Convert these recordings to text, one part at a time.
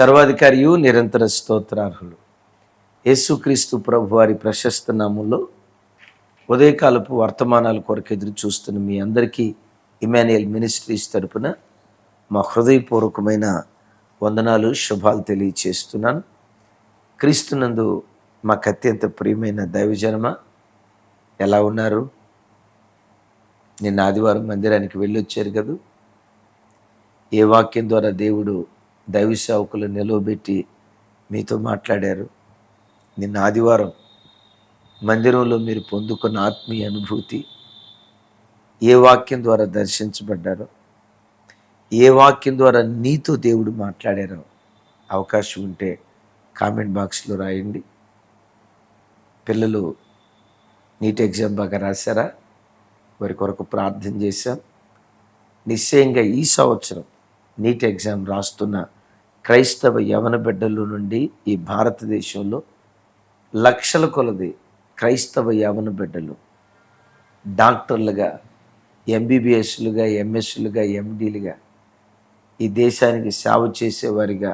సర్వాధికారియు నిరంతర స్తోత్రార్హులు. యేసుక్రీస్తు ప్రభు వారి ప్రశస్త నామంలో ఉదయకాలపు వర్తమానాల కొరకు ఎదురు చూస్తున్న మీ అందరికీ ఇమాన్యుయల్ మినిస్ట్రీస్ తరపున మా హృదయపూర్వకమైన వందనాలు శుభాలు తెలియచేస్తున్నాను. క్రీస్తునందు మాకు అత్యంత ప్రియమైన దైవజనమ ఎలా ఉన్నారు? నిన్న ఆదివారం మందిరానికి వెళ్ళొచ్చారు కదా. ఏ వాక్యం ద్వారా దేవుడు దైవ సేవకులు నిలవబెట్టి మీతో మాట్లాడారు. నిన్న ఆదివారం మందిరంలో మీరు పొందుకున్న ఆత్మీయ అనుభూతి ఏ వాక్యం ద్వారా దర్శించబడ్డారో ఏ వాక్యం ద్వారా నీతో దేవుడు మాట్లాడారో అవకాశం ఉంటే కామెంట్ బాక్స్లో రాయండి. పిల్లలు నీట్ ఎగ్జామ్ బాగా రాశారా? వారి కొరకు ప్రార్థన చేశాం. నిశ్చయంగా ఈ సంవత్సరం నీట్ ఎగ్జామ్ రాస్తున్న క్రైస్తవ యవన బిడ్డల నుండి ఈ భారతదేశంలో లక్షల కొలది క్రైస్తవ యవన బిడ్డలు డాక్టర్లుగా ఎంబీబీఎస్లుగా ఎంఎస్లుగా ఎండీలుగా ఈ దేశానికి సేవ చేసేవారిగా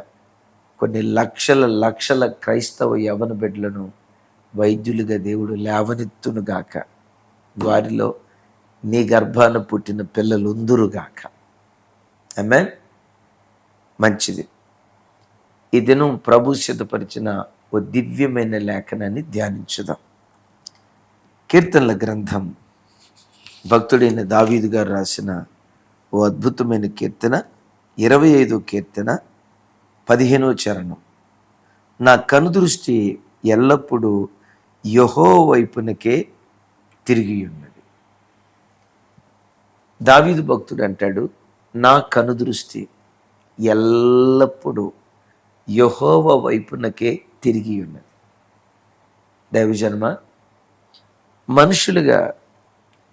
కొన్ని లక్షల లక్షల క్రైస్తవ యవన బిడ్డలను వైద్యులుగా దేవుడు లేవనెత్తునుగాక వారిలో నీ గర్భాన పుట్టిన పిల్లలు ఉందురుగాక ఆమె మంచిది. ఈ దినం ప్రభు సిద్ధపరిచిన ఓ దివ్యమైన లేఖనాన్ని ధ్యానించుదాం. కీర్తనల గ్రంథం భక్తుడైన దావీదు గారు రాసిన ఓ అద్భుతమైన కీర్తన ఇరవై ఐదో కీర్తన పదిహేనో చరణం. నా కనుదృష్టి ఎల్లప్పుడూ యహో వైపునకే తిరిగి ఉన్నది. దావీదు భక్తుడు అంటాడు నా కనుదృష్టి ఎల్లప్పుడూ యహోవ వైపునకే తిరిగి ఉన్నది. దైవజన్మ మనుషులుగా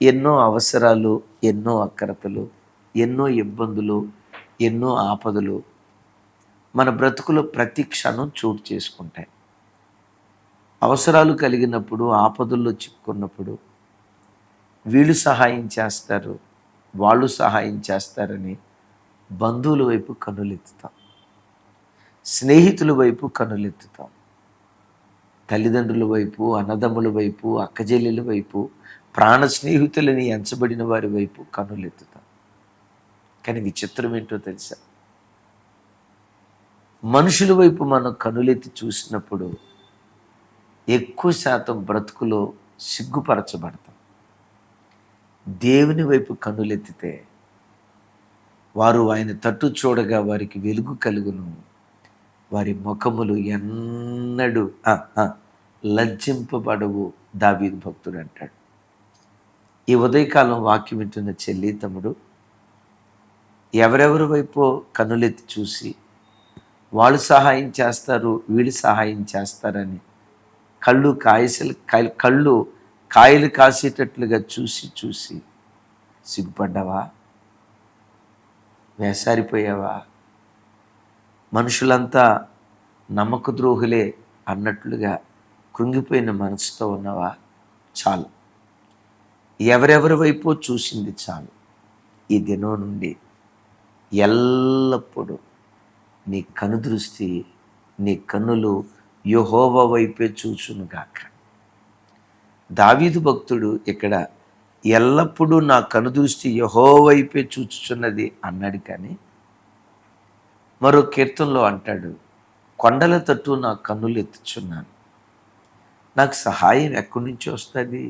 ఎన్నో అవసరాలు ఎన్నో అక్రతలు ఎన్నో ఇబ్బందులు ఎన్నో ఆపదలు మన బ్రతుకులో ప్రతి క్షణం చోటు చేసుకుంటాయి. అవసరాలు కలిగినప్పుడు ఆపదల్లో చిక్కున్నప్పుడు వీళ్ళు సహాయం చేస్తారు వాళ్ళు సహాయం చేస్తారని బంధువుల వైపు కన్నులెత్తుతాం. స్నేహితుల వైపు కన్నులెత్తుతాం తల్లిదండ్రుల వైపు అన్నదమ్ముల వైపు అక్కజెల్లెల వైపు ప్రాణ స్నేహితులని ఎంచబడిన వారి వైపు కనులెత్తుతాం. కానీ విచిత్రం ఏంటో తెలుసా? మనుషుల వైపు మనం కనులెత్తి చూసినప్పుడు ఎక్కువ శాతం బ్రతుకులో సిగ్గుపరచబడతాం. దేవుని వైపు కన్నులెత్తితే వారు ఆయన తట్టు చూడగా వారికి వెలుగు కలుగును. వారి ముఖములు ఎన్నడూ లజ్జింపబడవు దావీదు భక్తుడు అంటాడు. ఈ ఉదయకాలం వాక్యం వింటున్న చెల్లి తమ్ముడు ఎవరెవరి వైపు కనులెత్తి చూసి వాళ్ళు సహాయం చేస్తారు వీళ్ళు సహాయం చేస్తారని కళ్ళు కాయసలు కళ్ళు కాయలు కాసేటట్లుగా చూసి చూసి సిగ్గుపడ్డావా? వేసారిపోయావా? మనుషులంతా నమ్మక ద్రోహులే అన్నట్లుగా కృంగిపోయిన మనసుతో ఉన్నవా? చాలు. ఎవరెవరి వైపు చూసింది చాలు. ఈ దినం నుండి ఎల్లప్పుడూ నీ కనుదృష్టి నీ కన్నులు యహోవ వైపే చూచునుగాక దావీదు భక్తుడు ఇక్కడ ఎల్లప్పుడూ నా కనుదృష్టి యహో వైపే చూచుచున్నది అన్నాడు కానీ మరో కీర్తనలో అంటాడు కొండల తట్టు నా కన్నులు ఎత్తుచున్నాను. నాకు సహాయం ఎక్కడి నుంచి వస్తుంది?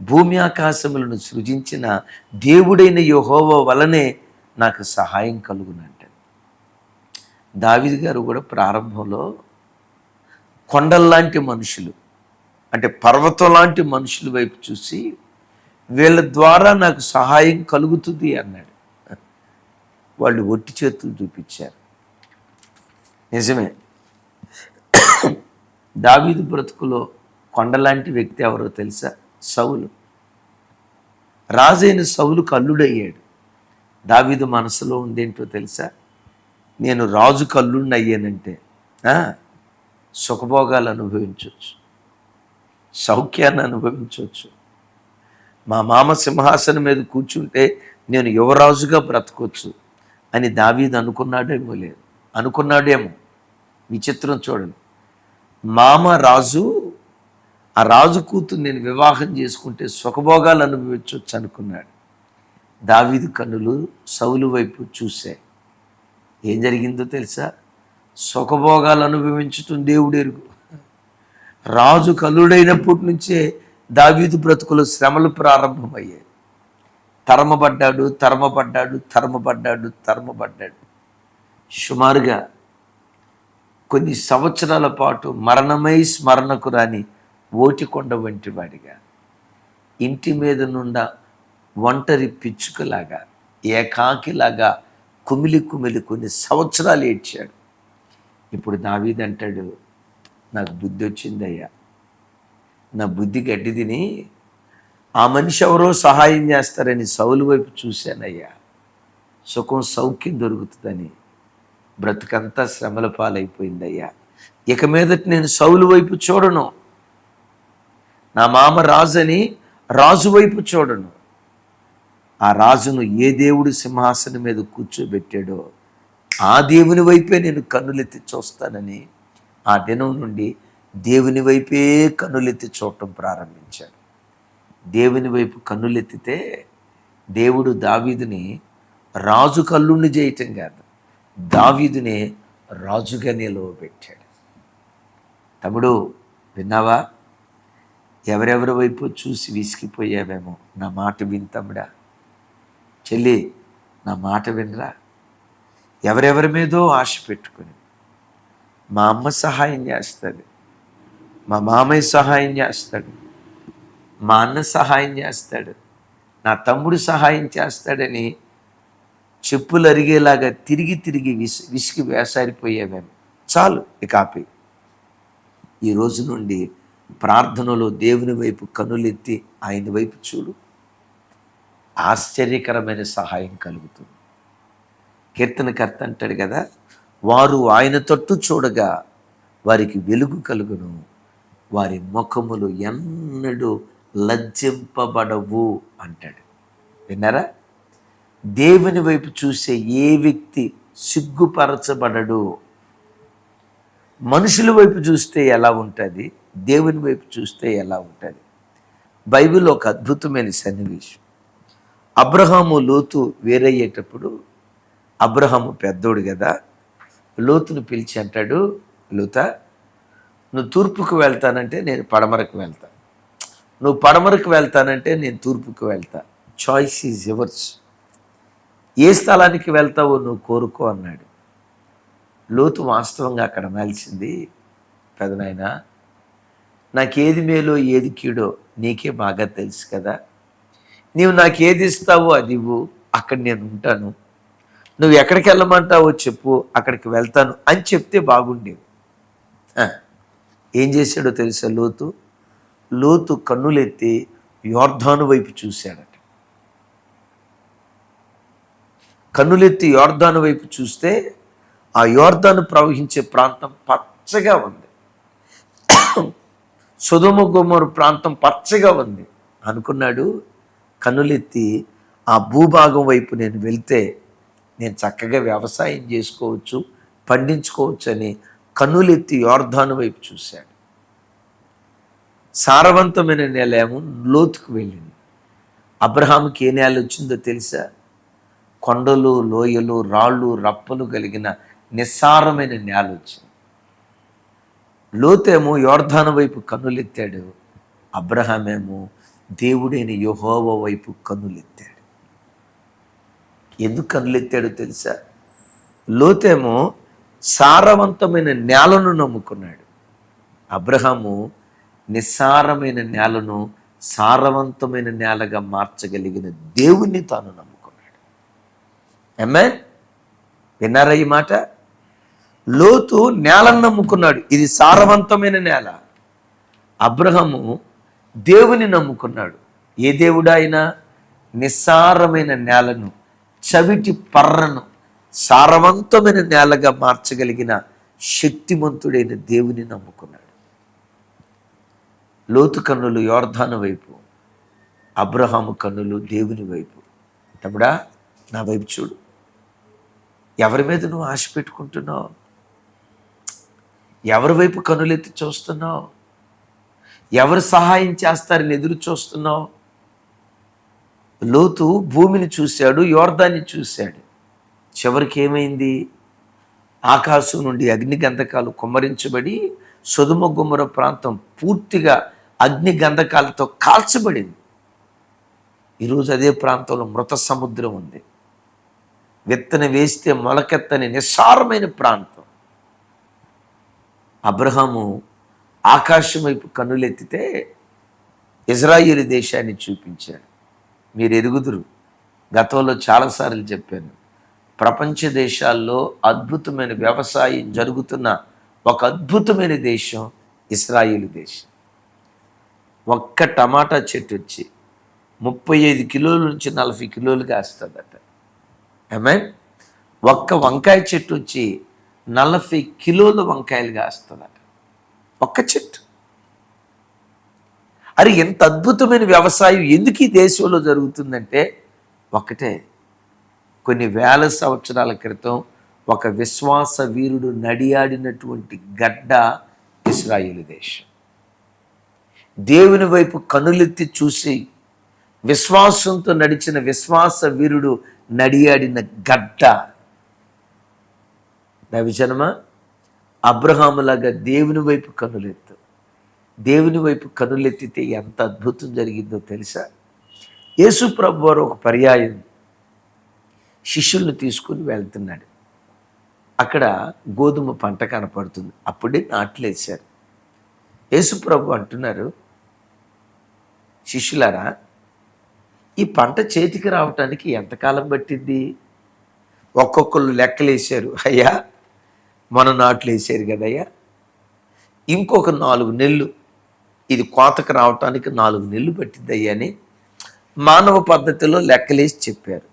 భూమి ఆకాశములను సృజించిన దేవుడైన యహోవ వలనే నాకు సహాయం కలుగునంటాడు దావిది గారు కూడా ప్రారంభంలో కొండల్లాంటి మనుషులు అంటే పర్వతం లాంటి మనుషుల వైపు చూసి వీళ్ళ ద్వారా నాకు సహాయం కలుగుతుంది అన్నాడు. వాళ్ళు ఒట్టి చేతులు చూపించారు. నిజమే. దావీదు బ్రతుకులో కొండలాంటి వ్యక్తి ఎవరో తెలుసా? సౌలు. రాజైన సౌలు కల్లుడయ్యాడు. దావీదు మనసులో ఉందేంటో తెలుసా? నేను రాజు కల్లుడిని అయ్యానంటే సుఖభోగాలు అనుభవించవచ్చు సౌఖ్యాన్ని అనుభవించవచ్చు మా మామ సింహాసనం మీద కూర్చుంటే నేను యువరాజుగా బ్రతకొచ్చు. అని దావీద్ అనుకున్నాడేమో లేదు. అనుకున్నాడేమో. విచిత్రం చూడండి. మామ రాజు ఆ రాజు కూతురు నేను వివాహం చేసుకుంటే సుఖభోగాలు అనుభవించవచ్చు అనుకున్నాడు. దావీదు కన్నులు సౌలు వైపు చూశాయి ఏం జరిగిందో తెలుసా? సుఖభోగాలు అనుభవించటం దేవుడెరుగు రాజు కలుడైనప్పటి నుంచే దావీదు బ్రతుకులు శ్రమలు ప్రారంభమయ్యాయి. తరమబడ్డాడు తరమబడ్డాడు తరమబడ్డాడు తరమబడ్డాడు. సుమారుగా కొన్ని సంవత్సరాల పాటు మరణమై స్మరణకు రాని ఓటికొండ వంటి వాడిగా ఇంటి మీద నుండ ఒంటరి పిచ్చుకలాగా ఏకాకిలాగా కుమిలి కుమిలి కొన్ని సంవత్సరాలు ఏడ్చాడు. ఇప్పుడు దావీదంటాడు నాకు బుద్ధి వచ్చిందయ్యా. నా బుద్ధి గడ్డి తిని ఆ మనిషి ఎవరో సహాయం చేస్తారని సౌలు వైపు చూశానయ్యా. సుఖం సౌఖ్యం దొరుకుతుందని బ్రతుకంతా శ్రమల పాలైపోయిందయ్యా. ఇక మీదట నేను సౌలు వైపు చూడను. నా మామ రాజని రాజు వైపు చూడను. ఆ రాజును ఏ దేవుడు సింహాసనం మీద కూర్చోబెట్టాడో ఆ దేవుని వైపే నేను కన్నులెత్తి చూస్తానని ఆ దినం నుండి దేవుని వైపే కన్నులెత్తి చూడటం ప్రారంభించాడు. దేవుని వైపు కన్నులెత్తితే దేవుడు దావీదుని రాజు కల్లుండి చేయటం కాదు దావీదునే రాజుగా నిలవబెట్టాడు. తమ్ముడు విన్నావా? ఎవరెవరి వైపు చూసి విసిగిపోయావేమో నా మాట విన్ తమ్ముడా. చెల్లి నా మాట వినరా? ఎవరెవరి మీదో ఆశ పెట్టుకుని. మా అమ్మ సహాయం చేస్తుంది మా మామయ్య సహాయం చేస్తాడు మా అన్న సహాయం చేస్తాడు. నా తమ్ముడు సహాయం చేస్తాడని చెప్పులు అరిగేలాగా తిరిగి తిరిగి విసి విసిగి వేసారిపోయామేమో చాలు ఇక ఆపి ఈ రోజు నుండి ప్రార్థనలో దేవుని వైపు కనులెత్తి ఆయన వైపు చూడు. ఆశ్చర్యకరమైన సహాయం కలుగుతుంది. కీర్తనకర్త అంటాడు కదా వారు ఆయన తట్టు చూడగా వారికి వెలుగు కలుగును. వారి ముఖములు ఎన్నడూ లజ్జింపబడవు అంటాడు. విన్నారా? దేవుని వైపు చూసే ఏ వ్యక్తి సిగ్గుపరచబడడు? మనుషుల వైపు చూస్తే ఎలా ఉంటుంది? దేవుని వైపు చూస్తే ఎలా ఉంటుంది? బైబిల్ ఒక అద్భుతమైన సన్నివేశం. అబ్రహాము లోతు వేరయ్యేటప్పుడు అబ్రహాము పెద్దోడు కదా లోతును పిలిచి అంటాడు లూత నువ్వు తూర్పుకు వెళ్తానంటే నేను పడమరకు వెళ్తాను. నువ్వు పడమరకు వెళ్తానంటే నేను తూర్పుకు వెళ్తా. చాయిస్ ఈజ్ ఎవర్స్ ఏ స్థలానికి వెళ్తావో నువ్వు కోరుకో అన్నాడు. లోతు వాస్తవంగా అక్కడ మెలిసింది. పెదనాయన నాకేది మేలో ఏది కీడో నీకే బాగా తెలుసు కదా. నీవు నాకేది ఇస్తావో అది ఇవ్వు. అక్కడ నేను ఉంటాను. నువ్వు ఎక్కడికి వెళ్ళమంటావో చెప్పు. అక్కడికి వెళ్తాను అని చెప్తే బాగుండేవు ఏం చేశాడో తెలుసా లోతు? లోతు కన్నులెత్తి యోర్ధాను వైపు చూశాడట. కన్నులెత్తి యోర్ధాను వైపు చూస్తే ఆ యోర్ధాను ప్రవహించే ప్రాంతం పచ్చగా ఉంది. సుధుమ గుమ్మరు ప్రాంతం పచ్చగా ఉంది. అనుకున్నాడు కన్నులెత్తి ఆ భూభాగం వైపు నేను వెళ్తే నేను చక్కగా వ్యవసాయం చేసుకోవచ్చు పండించుకోవచ్చు అని కన్నులెత్తి యోర్ధాను వైపు చూశాడు. సారవంతమైన నేల ఏమో లోతుకు వెళ్ళింది. అబ్రహాంకి ఏ నేల వచ్చిందో తెలుసా? కొండలు లోయలు రాళ్ళు రప్పలు కలిగిన నిస్సారమైన నేల వచ్చింది. లోతేమో యోర్ధాను వైపు కన్నులెత్తాడు. అబ్రహామేమో దేవుడైన యహోవ వైపు కన్నులెత్తాడు. ఎందుకు కన్నులెత్తాడో తెలుసా? లోతేమో సారవంతమైన నేలను నమ్ముకున్నాడు. అబ్రహాము నిస్సారమైన నేలను సారవంతమైన నేలగా మార్చగలిగిన దేవుణ్ణి తాను నమ్ముకున్నాడు. ఎమ్మె విన్నారా ఈ మాట? లోతు నేలను నమ్ముకున్నాడు. ఇది సారవంతమైన నేల. అబ్రహము దేవుని నమ్ముకున్నాడు. ఏ దేవుడు ఆయన? నిస్సారమైన నేలను చవిటి పర్రను సారవంతమైన నేలగా మార్చగలిగిన శక్తిమంతుడైన దేవుని నమ్ముకున్నాడు. లోతు కన్నులు యోర్ధాను వైపు అబ్రహాము కన్నులు దేవుని వైపు. తమ్ముడా నా వైపు చూడు. ఎవరి మీద నువ్వు ఆశ పెట్టుకుంటున్నావు? ఎవరి వైపు కనులెత్తి చూస్తున్నావు? ఎవరు సహాయం చేస్తారని ఎదురు చూస్తున్నావు? లోతు భూమిని చూశాడు యోర్ధాన్ని చూశాడు. చివరికి ఏమైంది? ఆకాశం నుండి అగ్ని గంధకాలు కుమ్మరించబడి సుధుమ గుమ్మర ప్రాంతం పూర్తిగా అగ్ని గంధకాలతో కాల్చబడింది. ఈరోజు అదే ప్రాంతంలో మృత సముద్రం ఉంది. విత్తన వేస్తే మొలకెత్తని నిస్సారమైన ప్రాంతం. అబ్రహాము ఆకాశం వైపు కన్నులెత్తితే ఇజ్రాయిల్ దేశాన్ని చూపించాడు. మీరు ఎరుగుదురు గతంలో చాలాసార్లు చెప్పాను. ప్రపంచ దేశాల్లో అద్భుతమైన వ్యవసాయం జరుగుతున్న ఒక అద్భుతమైన దేశం ఇస్రాయిల్ దేశం. ఒక్క టమాటా చెట్టు వచ్చి ముప్పై ఐదు కిలోల నుంచి నలభై కిలోలు కాస్తుందట. ఏమే ఒక్క వంకాయ చెట్టు వచ్చి నలభై కిలోల వంకాయలు కాస్తుందట. ఒక్క చెట్టు. అరే ఎంత అద్భుతమైన వ్యవసాయం. ఎందుకు ఈ దేశంలో జరుగుతుందంటే ఒకటే. కొన్ని వేల సంవత్సరాల క్రితం ఒక విశ్వాస వీరుడు నడియాడినటువంటి గడ్డ ఇస్రాయిల్ దేశం. దేవుని వైపు కనులెత్తి చూసి విశ్వాసంతో నడిచిన విశ్వాస వీరుడు నడియాడిన గడ్డ. దవిజనమ అబ్రహాములాగా దేవుని వైపు కనులెత్తు. దేవుని వైపు కనులెత్తితే ఎంత అద్భుతం జరిగిందో తెలుసా? యేసు ప్రభు వారు ఒక పర్యాయం శిష్యుల్ని తీసుకుని వెళ్తున్నాడు. అక్కడ గోధుమ పంట కనపడుతుంది. అప్పుడే నాట్లేశారు. యేసుప్రభు అంటున్నారు శిష్యులారా ఈ పంట చేతికి రావటానికి ఎంతకాలం పట్టింది? ఒక్కొక్కళ్ళు లెక్కలేశారు. అయ్యా మన నాట్లు వేసారు కదయ్యా. ఇంకొక నాలుగు నెలలు ఇది కోతకు రావటానికి నాలుగు నెలలు పట్టిద్దయ్యా అని మానవ పద్ధతిలో లెక్కలేసి చెప్పారు.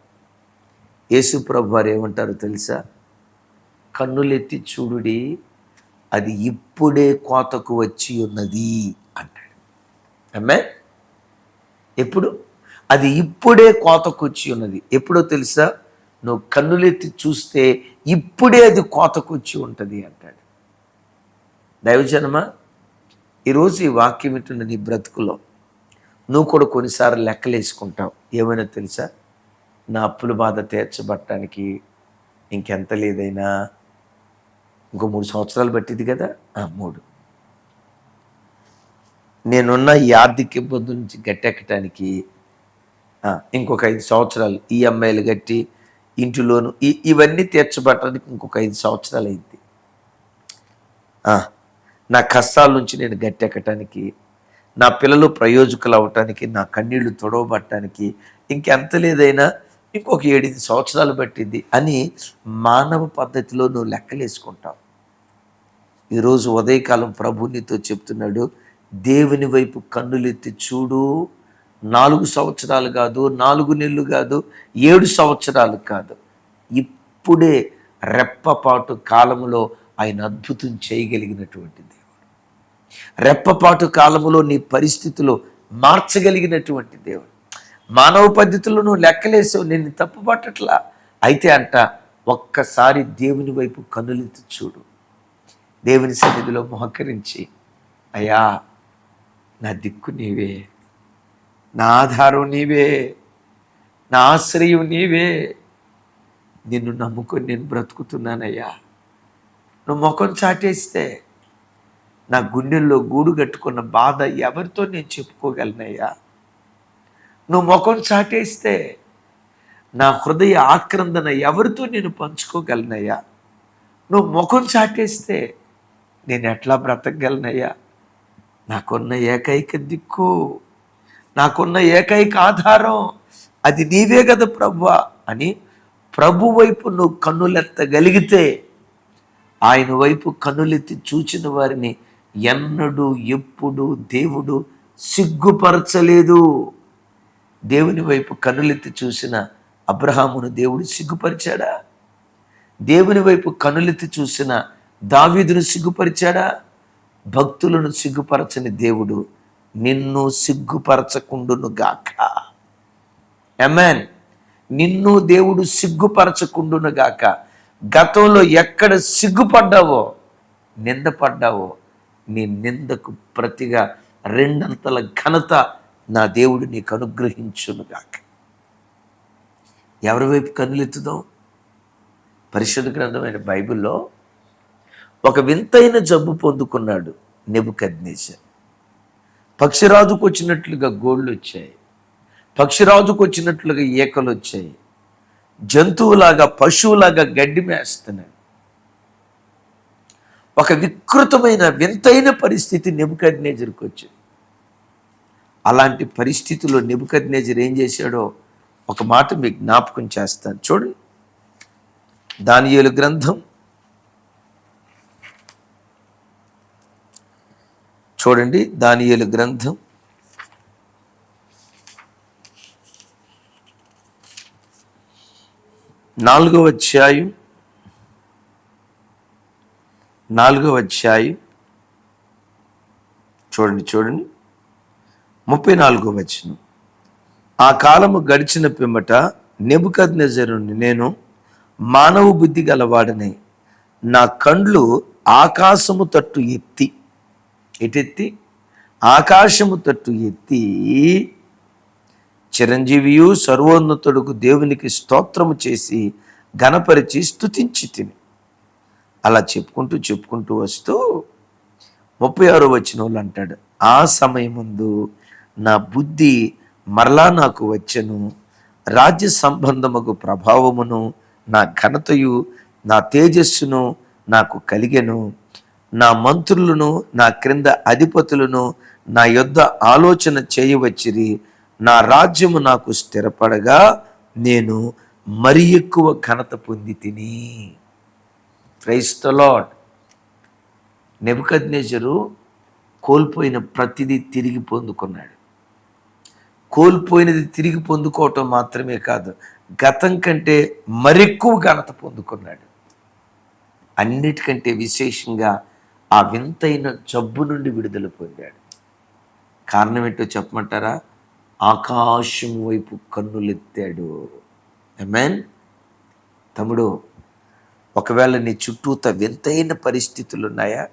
యేసు ప్రభు వారు ఏమంటారు తెలుసా? కన్నులెత్తి చూడుడి అది ఇప్పుడే కోతకు వచ్చి ఉన్నది అంటాడు. అమ్మే ఎప్పుడు? అది ఇప్పుడే కోతకొచ్చి ఉన్నది. ఎప్పుడో తెలుసా? నువ్వు కన్నులెత్తి చూస్తే ఇప్పుడే అది కోతకొచ్చి ఉంటుంది అంటాడు. దైవజనమా? ఈరోజు ఈ వాక్యం వింటున్న నీ బ్రతుకులో నువ్వు కూడా కొన్నిసార్లు లెక్కలేసుకుంటావు. ఏమైనా తెలుసా? నా అప్పుల బాధ తీర్చబట్టడానికి ఇంకెంత లేదైనా? ఇంకో మూడు సంవత్సరాలు పట్టింది కదా? మూడు. నేనున్న ఈ ఆర్థిక ఇబ్బంది నుంచి గట్టెక్కటానికి ఇంకొక ఐదు సంవత్సరాలు ఈఎంఐలు కట్టి ఇంటిలోను ఈ ఇవన్నీ తీర్చబట్టడానికి ఇంకొక ఐదు సంవత్సరాలు అయింది. నా కష్టాల నుంచి నేను గట్టెక్కటానికి నా పిల్లలు ప్రయోజకులు అవటానికి నా కన్నీళ్ళు తొడవబట్టడానికి ఇంకెంత లేదైనా ఇంకొక ఏడెనిమిది సంవత్సరాలు పట్టింది అని మానవ పద్ధతిలో నువ్వు లెక్కలేసుకుంటావు. ఈరోజు ఉదయకాలం ప్రభు నీతో చెప్తున్నాడు దేవుని వైపు కన్నులెత్తి చూడు. నాలుగు సంవత్సరాలు కాదు నాలుగు నెలలు కాదు ఏడు సంవత్సరాలు కాదు. ఇప్పుడే రెప్పపాటు కాలంలో ఆయన అద్భుతం చేయగలిగినటువంటి దేవుడు. రెప్పపాటు కాలంలో నీ పరిస్థితులు మార్చగలిగినటువంటి దేవుడు. మానవ పద్ధతులు నువ్వు లెక్కలేసావు నేను తప్పు పట్టట్లా అయితే అంట ఒక్కసారి దేవుని వైపు కన్నులెత్తి చూడు. దేవుని సన్నిధిలో మోహకరించి అయ్యా నా దిక్కు నీవే నా ఆధారం నీవే నా ఆశ్రయం నీవే. నిన్ను నమ్ముకొని నేను బ్రతుకుతున్నానయ్యా. నువ్వు ముఖం చాటేస్తే నా గుండెల్లో గూడు కట్టుకున్న బాధ ఎవరితో నేను చెప్పుకోగలనయ్యా? నువ్వు ముఖం చాటేస్తే నా హృదయ ఆక్రందన ఎవరితో నేను పంచుకోగలనయ్యా? నువ్వు ముఖం చాటేస్తే నేను ఎట్లా బ్రతకగలనయ్యా? నాకున్న ఏకైక దిక్కు నాకున్న ఏకైక ఆధారం అది నీవే కదా ప్రభు అని ప్రభు వైపు నువ్వు కన్నులెత్తగలిగితే ఆయన వైపు కన్నులెత్తి చూచిన వారిని ఎన్నడూ ఎప్పుడు దేవుడు సిగ్గుపరచలేదు. దేవుని వైపు కన్నులెత్తి చూసిన అబ్రహామును దేవుడు సిగ్గుపరిచాడా? దేవుని వైపు కనులెత్తి చూసిన దావీదును సిగ్గుపరిచాడా? భక్తులను సిగ్గుపరచని దేవుడు నిన్ను సిగ్గుపరచకుండును గాక. ఎమెన్ నిన్ను దేవుడు సిగ్గుపరచకుండును గాక. గతంలో ఎక్కడ సిగ్గుపడ్డావో నిందపడ్డావో నీ నిందకు ప్రతిగా రెండంతల ఘనత నా దేవుడు నీకు అనుగ్రహించునుగాక ఎవరి వైపు కన్నులెత్తుదాం? పరిశుద్ధ గ్రంథమైన బైబిల్లో ఒక వింతైన జబ్బు పొందుకున్నాడు నెబుకద్నేశర్ పక్షిరాజుకు వచ్చినట్లుగా గోళ్ళు వచ్చాయి. పక్షిరాజుకు వచ్చినట్లుగా ఈకలు వచ్చాయి. జంతువులాగా పశువులాగా గడ్డి మేస్తున్నాడు. ఒక వికృతమైన వింతైన పరిస్థితి నెబుకద్నేజర్కి వచ్చింది. అలాంటి పరిస్థితిలో నెబుకద్నేజర్ ఏం చేశాడో ఒక మాట మీకు జ్ఞాపకం చేస్తాను. చూడండి. దానియుల గ్రంథం చూడండి దానియలు గ్రంథం. నాలుగవ అధ్యాయం. నాలుగవ అధ్యాయం. చూడండి చూడండి. ముప్పై నాలుగో వచ్చిన ఆ కాలము గడిచిన పిమ్మట నెబుకద్ నేను మానవ బుద్ధి గలవాడని నా కండ్లు ఆకాశము తట్టు ఎత్తి ఎటెత్తి ఆకాశము తట్టు ఎత్తి చిరంజీవియు సర్వోన్నతుడుకు దేవునికి స్తోత్రము చేసి ఘనపరిచి స్తుతించి తిని. అలా చెప్పుకుంటూ చెప్పుకుంటూ వస్తూ ముప్పై ఆరో వచ్చిన వాళ్ళు అంటాడు ఆ సమయముందు నా బుద్ధి మరలా నాకు వచ్చెను. రాజ్య సంబంధముకు ప్రభావమును నా ఘనతయు నా తేజస్సును నాకు కలిగెను. నా మంత్రులను నా క్రింద అధిపతులను నా యొద్ద ఆలోచన చేయవచ్చిరి. నా రాజ్యము నాకు స్థిరపడగా నేను మరి ఎక్కువ ఘనత పొంది తిని క్రైస్తలాడ్ నెబద్నేజరు కోల్పోయిన ప్రతిదీ తిరిగి పొందుకున్నాడు. కోల్పోయినది తిరిగి పొందుకోవటం మాత్రమే కాదు గతం కంటే మరెక్కువ ఘనత పొందుకున్నాడు. అన్నిటికంటే విశేషంగా ఆ వింతైన జబ్బు నుండి విడుదల పొందాడు. కారణం ఏంటో చెప్పమంటారా? ఆకాశం వైపు కన్నులెత్తాడు. మెన్ తమ్ముడు ఒకవేళ నీ చుట్టూత వింతైన పరిస్థితులు ఉన్నాయా?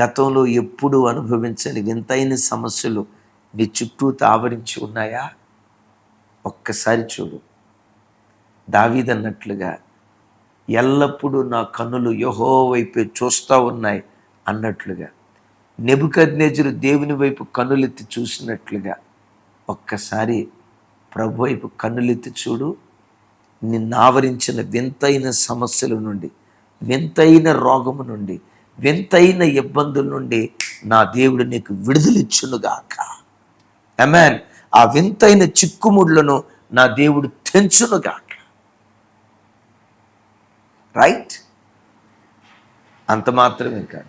గతంలో ఎప్పుడు అనుభవించని వింతైన సమస్యలు నీ చుట్టూత ఆవరించి ఉన్నాయా? ఒక్కసారి చూడు. దావీదన్నట్లుగా ఎల్లప్పుడూ నా కన్నులు యహో వైపే చూస్తూ ఉన్నాయి అన్నట్లుగా. నెబుకద్నేజరు దేవుని వైపు కన్నులెత్తి చూసినట్లుగా. ఒక్కసారి ప్రభు వైపు కన్నులెత్తి చూడు. నిన్ను ఆవరించిన వింతైన సమస్యల నుండి వింతైన రోగము నుండి వింతైన ఇబ్బందుల నుండి నా దేవుడు నీకు విడుదలిచ్చునుగాక. అమెన్ ఆ వింతైన చిక్కుముడ్లను నా దేవుడు తెంచునుగాక. రైట్ అంత మాత్రమే కాదు.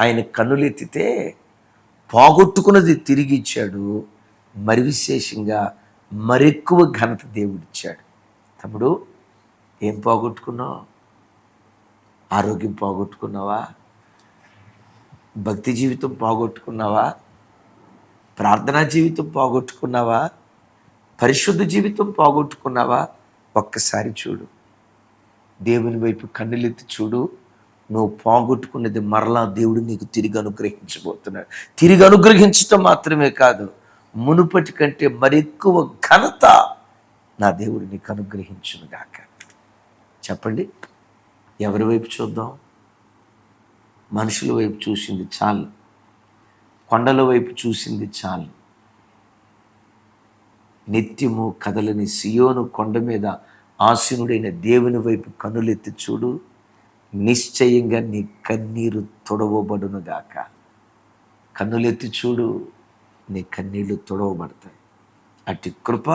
ఆయన కన్నులెత్తితే పోగొట్టుకున్నది తిరిగి ఇచ్చాడు. మరి విశేషంగా మరెక్కువ ఘనత దేవుడిచ్చాడు. తమ్ముడు ఏం పోగొట్టుకున్నావు? ఆరోగ్యం పోగొట్టుకున్నావా? భక్తి జీవితం పోగొట్టుకున్నావా? ప్రార్థనా జీవితం పోగొట్టుకున్నావా? పరిశుద్ధ జీవితం పోగొట్టుకున్నావా? ఒక్కసారి చూడు. దేవుని వైపు కన్నులెత్తి చూడు. నువ్వు పోగొట్టుకున్నది మరలా దేవుడు నీకు తిరిగి అనుగ్రహించబోతున్నాడు. తిరిగి అనుగ్రహించటం మాత్రమే కాదు మునుపటి కంటే మరెక్కువ ఘనత నా దేవుడు నీకు అనుగ్రహించును గాక. చెప్పండి ఎవరి వైపు చూద్దాం? మనుషుల వైపు చూసింది చాలు. కొండల వైపు చూసింది చాలు. నిత్యము కదలని సియోను కొండ మీద ఆసీనుడైన దేవుని వైపు కన్నులెత్తి చూడు. నిశ్చయంగా నీ కన్నీరు తొడవబడునుగాక. కన్నులెత్తి చూడు నీ కన్నీళ్ళు తొడవబడతాయి. అట్టి కృప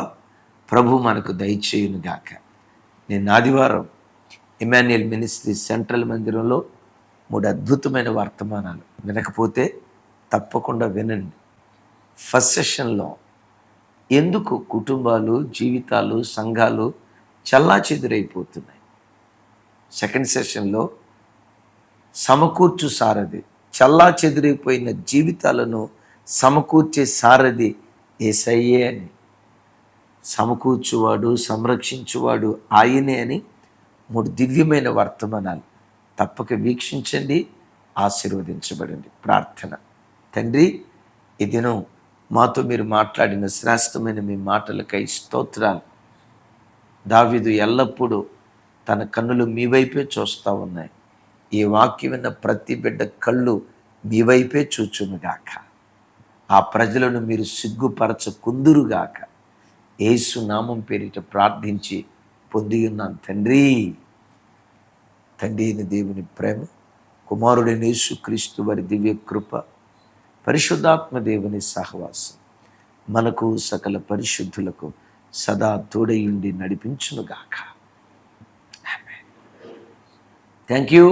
ప్రభు మనకు దయచేయునుగాక. నేను ఆదివారం ఇమాన్యుయల్ మినిస్ట్రీ సెంట్రల్ మందిరంలో మూడు అద్భుతమైన వర్తమానాలు వినకపోతే తప్పకుండా వినండి. ఫస్ట్ సెషన్లో ఎందుకు కుటుంబాలు జీవితాలు సంఘాలు చల్లా చెదురైపోతున్నాయి సెకండ్ సెషన్లో సమకూర్చు సారథి చల్లా చెదిరిపోయిన జీవితాలను సమకూర్చే సారథి ఏసయ్యే అని. సమకూర్చువాడు సంరక్షించువాడు ఆయనే అని మూడు దివ్యమైన వర్తమానాలు. తప్పక వీక్షించండి ఆశీర్వదించబడండి. ప్రార్థన. తండ్రి ఈ దినం మాతో మీరు మాట్లాడిన శ్రేష్టమైన మీ మాటలకై స్తోత్రాలు. దావిదు ఎల్లప్పుడూ తన కన్నులు మీ వైపే చూస్తూ ఉన్నాయి. ఈ వాక్యం విన్న ప్రతి బిడ్డ కళ్ళు మీ వైపే చూచునుగాక ఆ ప్రజలను మీరు సిగ్గుపరచకుందురుగాక యేసు నామం పేరిట ప్రార్థించి పొంది ఉన్నాను తండ్రి. తండ్రి అయిన దేవుని ప్రేమ కుమారుడైన యేసుక్రీస్తు వారి దివ్య కృప పరిశుద్ధాత్మ దేవుని సహవాసం మనకు సకల పరిశుద్ధులకు సదా తోడయుండి నడిపించునుగాక. Thank you